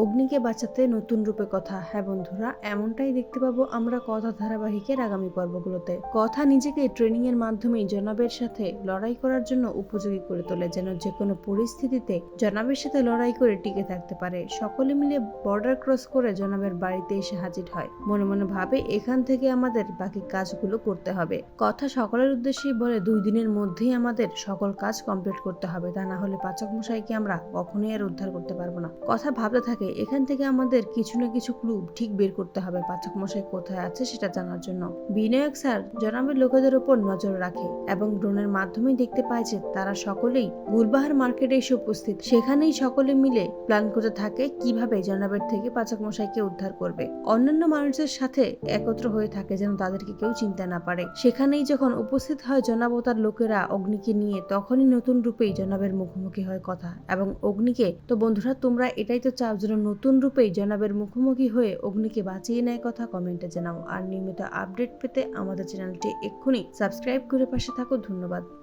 অগ্নিকে বাঁচাতে নতুন রূপে কথা। হ্যাঁ বন্ধুরা, এমনটাই দেখতে পাবো আমরা কথা ধারাবাহিকের আগামী পর্বগুলোতে। কথা নিজেকে ট্রেনিং এর মাধ্যমে জনাবের সাথে লড়াই করার জন্য উপযোগী করে তোলে, যেন যে কোনো পরিস্থিতিতে জনাবের সাথে লড়াই করে টিকে থাকতে পারে। সকলে মিলে বর্ডার ক্রস করে জনাবের বাড়িতে এসে হাজির হয়। মনে মনে ভাবে, এখান থেকে আমাদের বাকি কাজগুলো করতে হবে। কথা সকলের উদ্দেশ্যেই বলে, দুই দিনের মধ্যেই আমাদের সকল কাজ কমপ্লিট করতে হবে। তা না হলে পাচক মশাইকে আমরা কখনোই আর উদ্ধার করতে পারব না। কথা ভাবতে থাকে এখান থেকে আমাদের কিছু না কিছু ক্লু ঠিক বের করতে হবে পাচক মশাই কোথায় আছে সেটা জানার জন্য। বিনায়ক স্যার জনাবের লোকেদের উপর নজর রাখে এবং ড্রোনের মাধ্যমেই দেখতে পায় যে তারা সকলেই গুলবাহার মার্কেটে এসে উপস্থিত। সেখানেই সকলে মিলে প্ল্যান করতে থাকে কীভাবে জনাবের থেকে পাচক মশাইকে উদ্ধার করবে। অন্যান্য মানুষের সাথে একত্র হয়ে থাকে যেন তাদেরকে কেউ চিনতে না পারে। সেখানেই যখন উপস্থিত হয় জনাব ও তার লোকেরা অগ্নিকে নিয়ে, তখনই নতুন রূপেই জনাবের মুখোমুখি হয় কথা। এবং অগ্নিকে, তো বন্ধুরা, তোমরা এটাই তো চাও যেন নতুন রূপেই জনাবের মুখোমুখি হয়ে অগ্নিকে বাঁচিয়ে নেয় কথা কমেন্টে জানাও। আর নিয়মিত আপডেট পেতে আমাদের চ্যানেলটি এক্ষুনি সাবস্ক্রাইব করে পাশে থাকো। ধন্যবাদ।